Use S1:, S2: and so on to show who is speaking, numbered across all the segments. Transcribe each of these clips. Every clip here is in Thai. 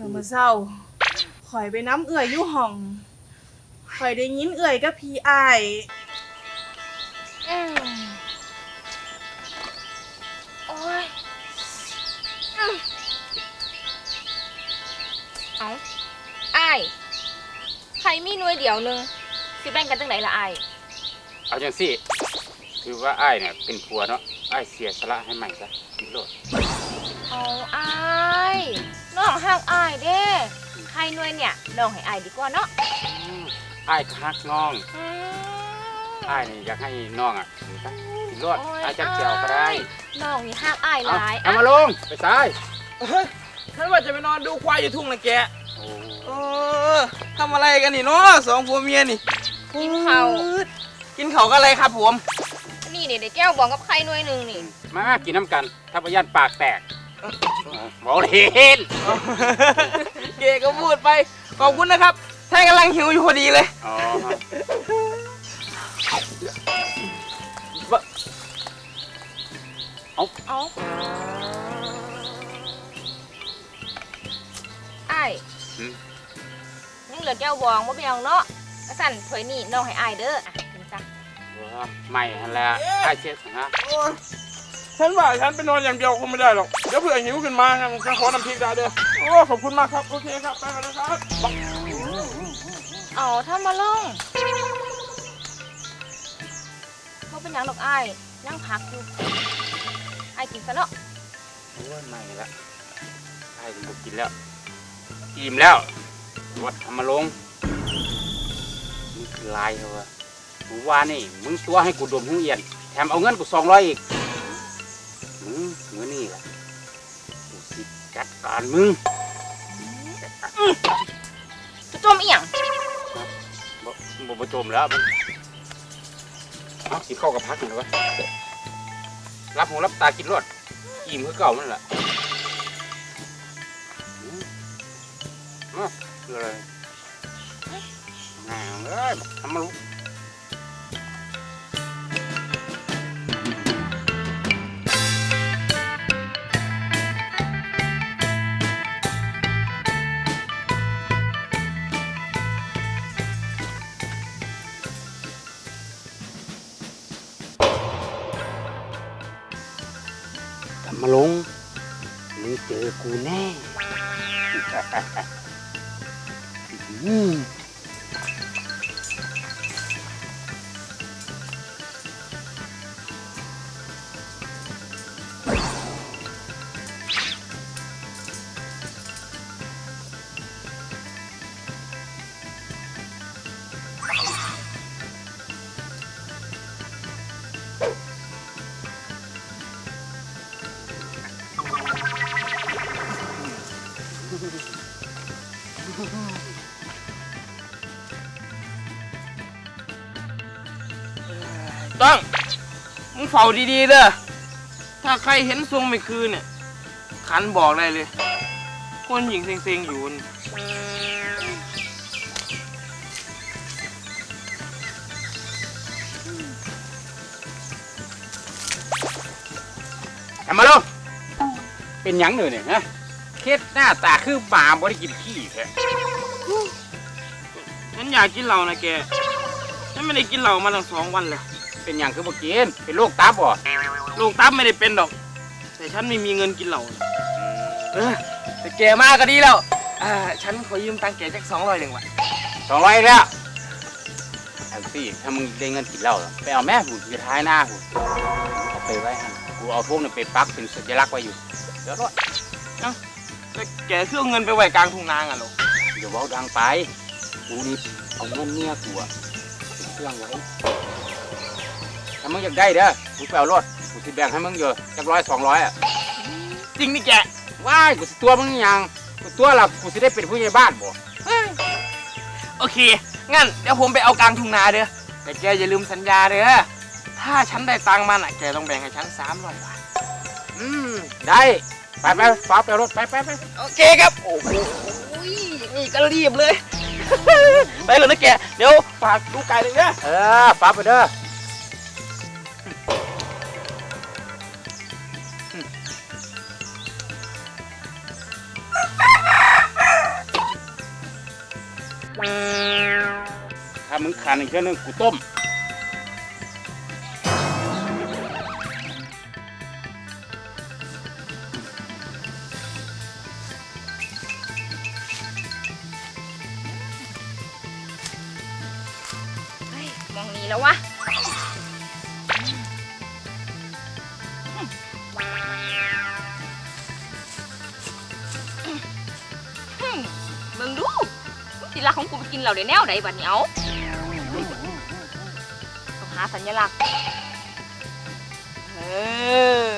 S1: ก็มื้อเช้าข่อยไปน้ำเอื่อยอยู่ห้องข่อยได้ยินเอื่อยกับพี่อ้าย
S2: อืมโอ้ยอืมเอาอ้ายใครมีหน่วยเดียวหนึงสิแบ่งกันจังไหนล่ะอ้าย
S3: เอาจังสิ ถือว่าอ้ายเนี่ยเป็นผัวเนาะอ้ายเสียสละให้ใหม่ซะกินโลด
S2: เอาอ้ายน้องห่างอ้ายเด้ใครหน่วยเนี่ยน้องให้อ้ายดีกว่าเนาะ
S3: อืมอ้ายฮักน้อง
S2: อืม
S3: อ้ายนี่อยากให้น้องอะกินซะกินโลด
S2: โอ้ย
S3: อ้ายจักเจียวก็ได้
S2: อ้ายน้องนี่ห่างอ้ายห
S3: เอา
S2: ลาย
S3: เอามาลงไปซ้าย
S4: เฮ้ยฉันว่าจะไปนอนดูควายอยู่ทุ่งนะแก
S3: โอ้
S4: เออทำอะไรกันนี่เนาะสองผัวเมียนี่
S2: กินข้าว
S4: กินเขาวกันอะไรครับผม
S2: นี่เดี๋ยวได้แก้วบองกับใครหน่วยหนึ่งนี่
S3: มากินน้ำกันถ้าพยันปากแตกบอเห็น
S4: เกก็พูดไป ขอบคุณนะครับท่านกำลังหิวอยู่พอดีเลย
S3: อ๋อ
S2: เอาอ้าย
S3: หืม
S2: ยังเหลือแก้วบองว่าไปเอาเนาะกระสั่นถวยนี่น้องให้อ้ายเด้อ อะกินซะ
S3: ไม่ฮันแหล้วอ้ายเช็ดฮะ
S4: ฉันว่าฉันไปนอนอย่างเดียวคงไม่ได้หรอก เดี๋ยวเผื่อหิวขึ้นมาฉันขอน้ำพริกได้เด้อโอ้ขอบคุณมากครับ โอเคครับ ไปกันนะครับ
S2: เอาถ้ามาลงว่าเป็นหยังดอกอ้ายยังพักอยู่อ้ายกินซะเนาะ
S3: โอ้ยไม่ละอ้ายกูกินแล้วอิ่มแล้ววัดทำมาลงมึงคือลายเหรอวะ มึงว่านี่ มึงตัวให้กูดมหูเอียน แถมเอาเงินกูสองร้อยอีกมึงมือนี่แหละกูสิจัดการมึง
S2: จะจมอีหยัง
S3: บ่บ่บ่จมแล้วมันเอาสิเข้ากับพักหน่อยวะรับหูรับตากินรวดอิ่มคือเก่ามันแหละอืมมาคืออะไรงามเลยทำมาลุกก กูแน่ มึ
S4: งเฝ้าดีๆเด้อ ถ้าใครเห็นทรงไม่คืนเนี่ย ขันบอกได้เลย คนหญิงเซ็งๆอยู่นี่
S3: กลับมาลงเป็นหยังหนึ่งเนี่ยฮะเคสหน้าตาคือหมาบ่ได้กินขี้แท้
S4: ฉันอยากกินเหล้านะแก ฉันไม่ได้กินเหล้ามาตั้งสองวันแล้ว
S3: เป็นหยังคือบ่กินเป็นโรคตับบ่
S4: ลูกตับไม่ได้เป็นดอก แต่ฉันไม่มีเงินกินเหล้าน่ะเออแต่แกมาก็ดีแล้วอ่าฉันขอยืมตังค์แกจักสองร้อยหนึ่งวัน
S3: สองร้อยแล้วเอาสิถ้ามึงได้เงินกินเหล้าไปเอาแม่กูจะท้ายหน้ากูเอาไปไว้ให้กูเอาพวกนั้นไปปักเป็นสัญลักษณ์ไว้อยู่เดี๋ยวรถ
S4: แต่แกคือเอาเงินไปไว้กลางทุ่งนาอะหรอ
S3: เดี๋ยวเว้าดังไปกูนี่เอาเงินเมียกูอะเป็นเครื่องไว้ถ้า มึงอยากได้เด้อกูไปเอารถกูสิแบ่งให้มึงอยู่จักร้อยสองร้อยอะ
S4: จริงนี่แก
S3: ว้ายกูสิตัวมึงยังกูตัวละกูสิได้เป็นผู้ใหญ่บ้านบ่
S4: โอเค งั้นเดี๋ยวผมไปเอากลางทุ่งนาเด้อแต่แกอย่าลืมสัญญาเด้อถ้าฉันได้ตังค์มาน่ะแกต้องแบ่งให้ฉันสามร้อยบาท
S3: อืมได้ไปไปฟ้าไปเอารถไปไปไป
S4: โอเคครับโอ้โหนี่ก็รีบเลย ไปเลยนะแกเดี๋ยวฝากดูไก่เลยนะ
S3: เออฟ้าไปเด้อ มึงขันอีกเท่านึงกูต้ม
S2: เฮ้มองนี้แล้ววะอืมมึงดูสิลักของกูไปกินเหล่าได้แนวไหนบัดนี้เอาต้องหาสัญลักษณ์ เออ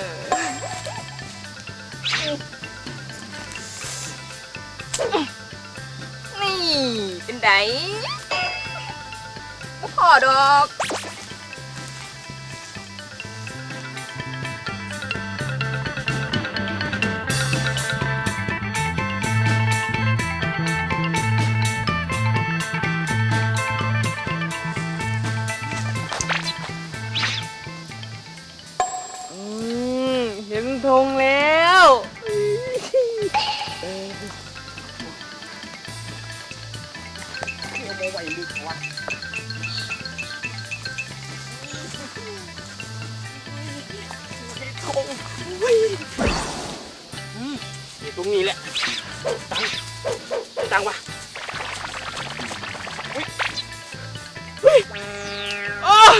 S2: นี่ เป็นไดบ่พอดอก
S4: อ
S3: ยู่ตรงนี้แหละ ตัง ตังวะ
S4: อ้าว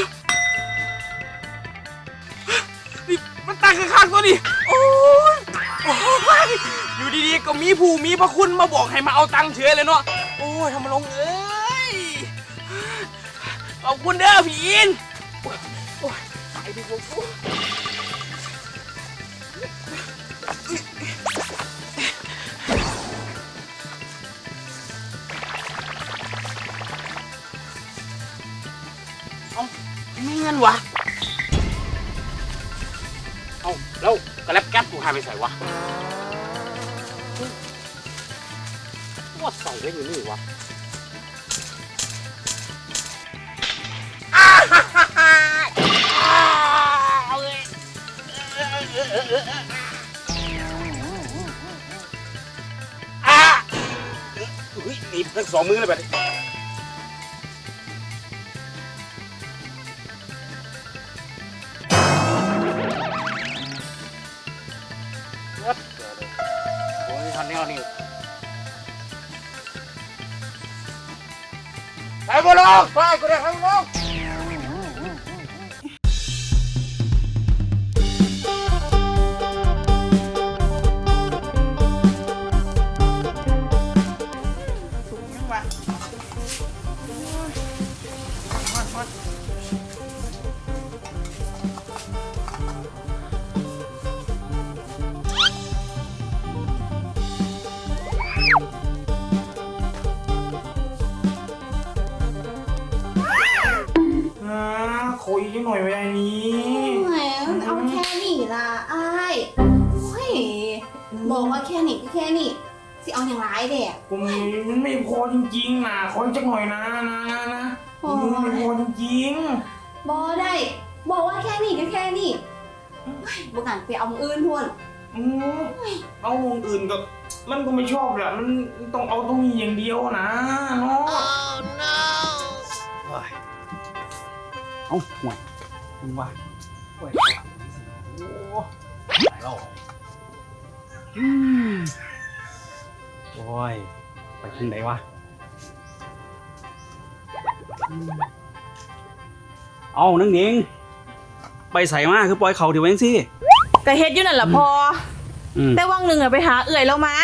S4: นี่มันตังข้างๆตัวนี่โอ้ยโอ้ยอยู่ดีๆ ก็มีผู้มีพระคุณมาบอกให้มาเอาตังเฉยเลยเนาะ โอ้ยทำมาลงเอ้ย ขอบคุณเด้อพี่อิน โอ้ยโอ้ยตายดีกว่ากูเอาไม่เงินวะ
S3: เอ้าแล้วกระแลบแก๊ปกูหายไปใส่วะว่าใส่ได้อยู่นี่วะ ทั้งสองมือเลยแบบนี้วัดเดี๋ยวเลยโอ้ยทันแนวนี่ไปบ่ลงไปกูได้ให้บ่ลง
S4: อ่าขออีกหน่อยไว้ไอ้นี้
S5: แหมเอาแค่นี้ล่ะอ้ายเฮ้ยบอกว่าแค่นี้ก็แค่นี้ เอาอย่างไรเด็ก
S4: ผมมันไม่พอจริงๆนะขออีกจักหน่อยนะนะนะนะ
S5: โอ้
S4: มันไม่พอยจริง
S5: บอได้ บอกว่าแค่นี้ก็แค่นี้เฮ้ยบอกกันไปเอามืออื่นทวน
S4: ๆอืมเอาวงอื่นก็มันก็ไม่ชอบแหละมันต้องเอาตรงนี้อย่างเดียวนะเนาะ
S3: เอ้าห่วยมึงว่าห่วยโอ้หลายรอบอืม โอ้ย ไปทางไหนวะอืมเอานังหนิง ไปใส่มาคือปล่อยเขาเดี๋ยวเองสิ
S1: ก็เฮ็ดอยู่นั่นล่ะพอ
S3: อืม
S1: แต่ว่างหนึ่งอะไปหาเอื่อยแล้วมา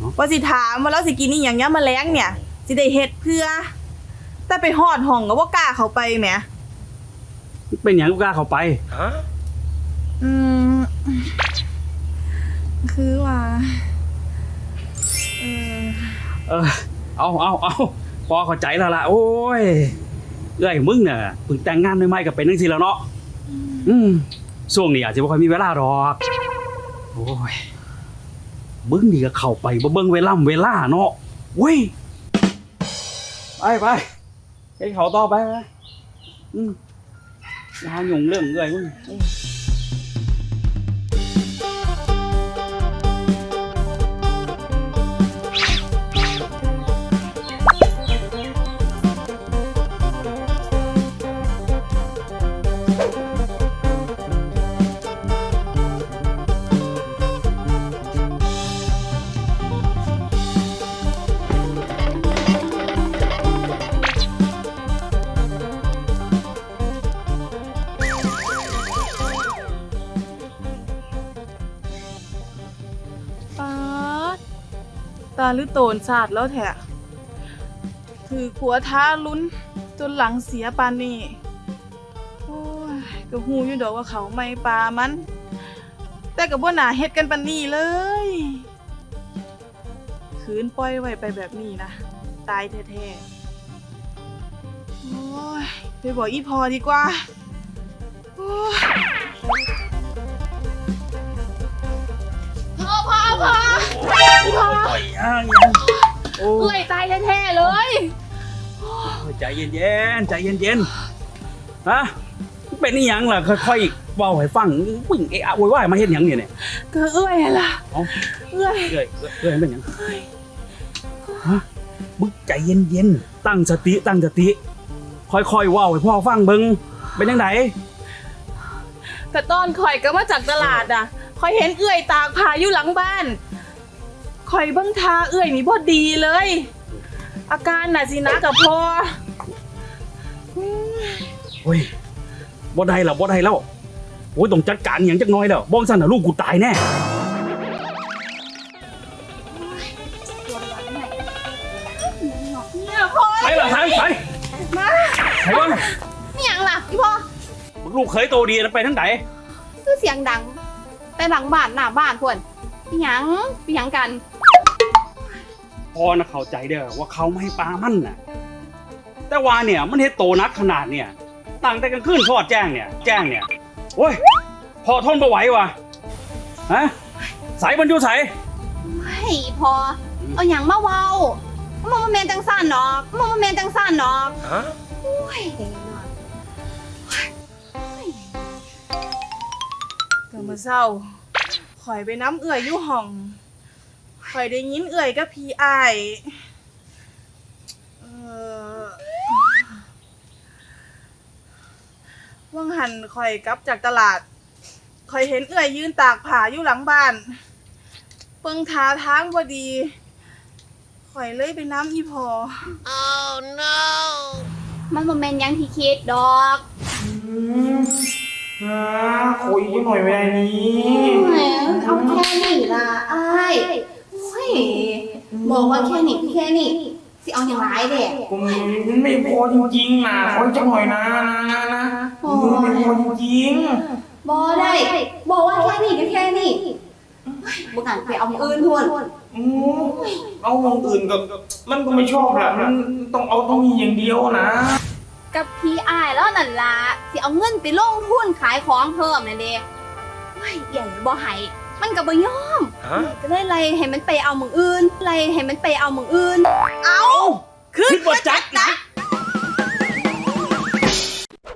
S3: อ๋อ
S1: ว่าสิถามว่าเราสิกินนี่อย่างย่ามาแล้งเนี่ย สิได้เฮ็ดเพื่อ แต่ไปหอดห้องก็บ่กล้าเข้าไปแหม
S3: เป็นอย่างกูกล้าเขาไป
S1: อืม คือว่า เออ
S3: เออ เอาเอาเอาพอเข้าใจแล้วล่ะ โอ้ยเอ้ยมึงเนี่ยเพิ่งแต่งงานใหม่ๆกับเป็นจังซี่แล้วเนาะอืมช่วงนี้อาจจะบ่ค่อยมีเวลาหรอกโอ้ยมึงนี่ก็เข้าไปบ่เบิ่งเวลาเวลาเนาะเว้ยไปไปเฮ็ดเขาต่อไปไปอืมอย่าหายุ่งเรื่องเอ้ยมึง
S1: หรือโตนศาสตร์แล้วแท้ถือขัวท้าลุ้นจนหลังเสียปานนี้โอ้ยก็ฮู้อยู่ดอกว่าเขาไม่ปลามัน แต่ก็บ่น่าเฮ็ดกันปานนี้เลยคืนปล่อยไว้ไปแบบนี้นะ ตายแท้ๆ โอ้ย ไปบอกอีพอดีกว่า โอ้ย
S5: พอพอพอ พ่อ
S6: โอ้ยอ่างยังโอ้
S5: เอ้ยตายแท้ๆเลย
S6: ยใจเย็นๆใจเย็นๆฮะเป็นอีหยังล่ะค่อยๆเว้าให้ฟังวิ่งเอะอะโวยวายมาเฮ็ดหยังเนี่ยเนี่ย
S1: ก็เอื้อยล่ะ
S6: เอ้า
S1: เอื้อย
S6: เอ้ยเอ้ยเป็นหยังฮะมึงใจเย็นๆตั้งสติตั้งสติ ค่อยๆเว้าให้พ่อฟังเบิ่งเป็นจังได
S1: แต่ตอนข่อยก็มาจากตลาดอะข่อยเห็นเอื้อยตากผ้าอยู่หลังบ้าน ข่อยเบิ่งทาเอื้อยนี่บ่ดีเลย อาการน่ะสินะกับพอ
S6: โอ้ยบ่ได้แล้วบ่ได้แล้วโอ้ยต้องจัดการอหย่างจักหน้อยแล้วบ่ซั่นน่ะลูกกูตายแน่
S1: เนี่ยพอ
S6: ไปล่ะไปไป
S1: มา
S6: ไปเบิ่ง
S5: นี่หยังล่ะพี่พ่อ
S6: มึงลูกเคยโตดีนะไปทางไหน
S5: คือเสียงดัง แต่หลังบ้านหน้าบ้านพวนพี่หยังพี่หยังกัน
S6: พอนะเข้าใจเด้อว่าเขาไม่ให้ปลามันน่ะ แต่ว่าเนี่ยมันเฮ็ดโตนักขนาดเนี่ยตั้งแต่กลางคืนทอดแจ้งเนี่ย แจ้งเนี่ยโอ้ยพอทนบ่ไหวว่ะฮะสายบรรจุใส
S5: ไม่พอ เอาหยังมาเว้ามันมาแมนจังซ่านเนาะมันมาแมนจังซ่านเนาะ
S6: ฮะ
S5: โอ้ยเนาะ
S1: ก็มาเศร้าข่อยไปน้ำเอื้อยอยู่ห้อง ข่อยได้ยินเอื้อยกับพี่อ้ายเอ่อว่างหันข่อยกลับจากตลาด ข่อยเห็นเอื้อยยืนตากผ้าอยู่หลังบ้าน เปิงทาทางพอดี ข่อยเลยไปน้ำอีพอ
S5: มันบ่แมนหยังที่คิดดอก
S7: อ่าคุยกันหน่อยไม่ได้นี้
S5: แหมเอาแค่นี้ล่ะอ้ายโอ้ย บอกว่าแค่นี้แค่นี้สิเอาอย่างไรเด็ก
S7: ผมมันไม่พอจริงๆนะขอจักหน่อยนะนะนะนะ
S5: โอ้
S7: มันไม่พอจริง
S5: บอได้ บอกว่าแค่นี้ก็แค่นี้บุกหันไปเอาอย่างอื่นทวน
S7: ๆอู้เอาอย่างอื่นกับมันก็ไม่ชอบแหละมันต้องเอาต้องมีอย่างเดียวนะ
S5: กับพี่อายแล้วนั่นล่ะสิเอาเงินไปลงทุนขายของเพิ่มนั่นเด้เฮ้ยใหญ่บ่ให้ มันก็บ่ยอมก็เลยไล่ให้มันไปเอาหมึงอื่นไล่ให้มันไปเอาหมึงอื่น
S1: เอา
S6: คิดว่าจัดนะ